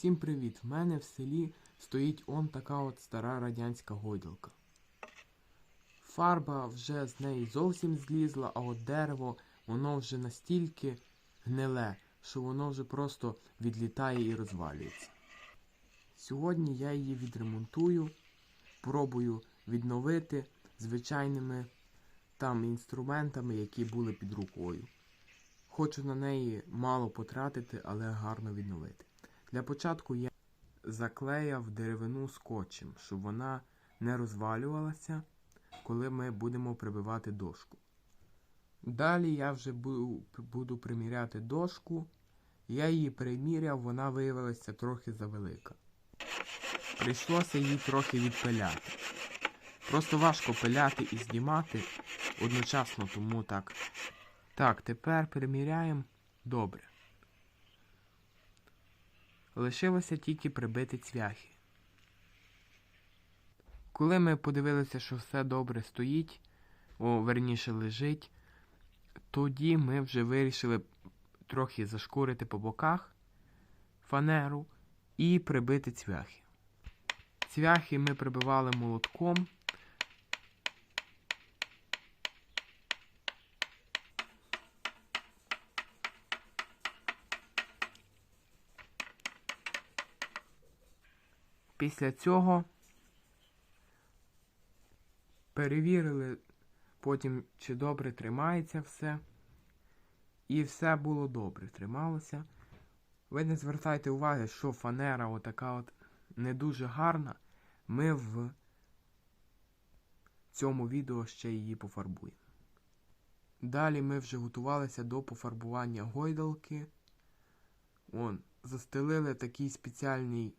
Всім привіт! В мене в селі стоїть он така от стара радянська гойдалка. Фарба вже з неї зовсім злізла, а от дерево воно вже настільки гниле, що воно вже просто відлітає і розвалюється. Сьогодні я її відремонтую, пробую відновити звичайними там інструментами, які були під рукою. Хочу на неї мало потратити, але гарно відновити. Для початку я заклеяв деревину скотчем, щоб вона не розвалювалася, коли ми будемо прибивати дошку. Далі я вже буду приміряти дошку. Я її приміряв, вона виявилася трохи завелика. Прийшлося її трохи відпиляти. Просто важко пиляти і знімати одночасно, тому так. Так, тепер приміряємо. Добре. Лишилося тільки прибити цвяхи. Коли ми подивилися, що все добре стоїть, о, верніше лежить, тоді ми вже вирішили трохи зашкурити по боках фанеру і прибити цвяхи. Цвяхи ми прибивали молотком. Після цього перевірили потім, чи добре тримається все. І все було добре, трималося. Ви не звертайте уваги, що фанера отака от не дуже гарна. Ми в цьому відео ще її пофарбуємо. Далі ми вже готувалися до пофарбування гойдалки. Он, застелили такий спеціальний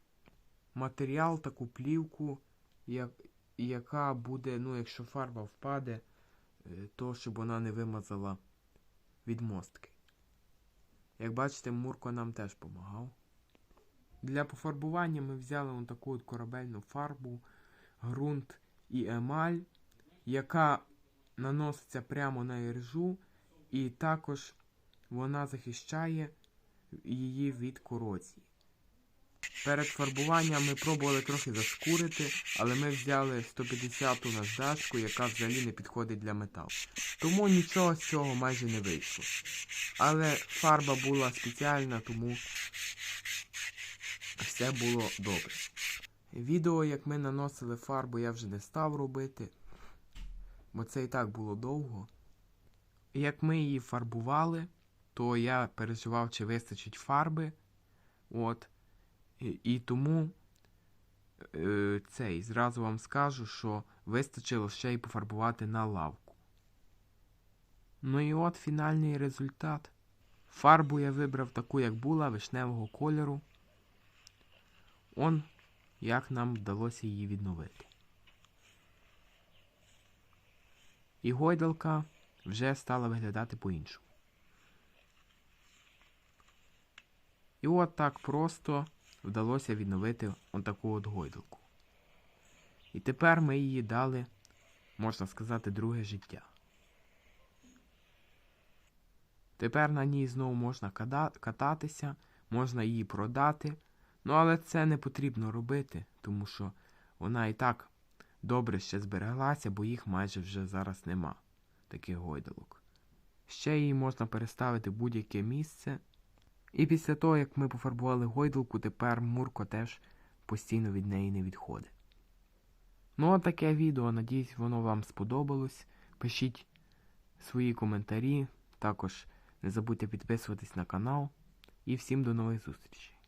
матеріал, таку плівку, як, яка буде, ну, якщо фарба впаде, е, то щоб вона не вимазала відмостки. Як бачите, Мурко нам теж допомагав. Для пофарбування ми взяли он таку от корабельну фарбу, ґрунт і емаль, яка наноситься прямо на іржу, і також вона захищає її від корозії. Перед фарбуванням ми пробували трохи зашкурити, але ми взяли 150-ту наждачку, яка взагалі не підходить для металу. Тому нічого з цього майже не вийшло. Але фарба була спеціальна, тому все було добре. Відео, як ми наносили фарбу, я вже не став робити, бо це і так було довго. Як ми її фарбували, то я переживав, чи вистачить фарби. От. І, тому е, цей, зразу вам скажу, що вистачило ще й пофарбувати на лавку. Ну і от фінальний результат. Фарбу я вибрав таку, як була, вишневого кольору. Он як нам вдалося її відновити. І гойдалка вже стала виглядати по-іншому. І от так просто вдалося відновити отаку от гойдалку. І тепер ми її дали, можна сказати, друге життя. Тепер на ній знову можна кататися, можна її продати. Ну, але це не потрібно робити, тому що вона і так добре ще збереглася, бо їх майже вже зараз нема, таких гойдалок. Ще її можна переставити в будь-яке місце. І після того, як ми пофарбували гойдалку, тепер Мурко теж постійно від неї не відходить. Ну, а таке відео, надіюсь, воно вам сподобалось. Пишіть свої коментарі, також не забудьте підписуватись на канал. І всім до нових зустрічей.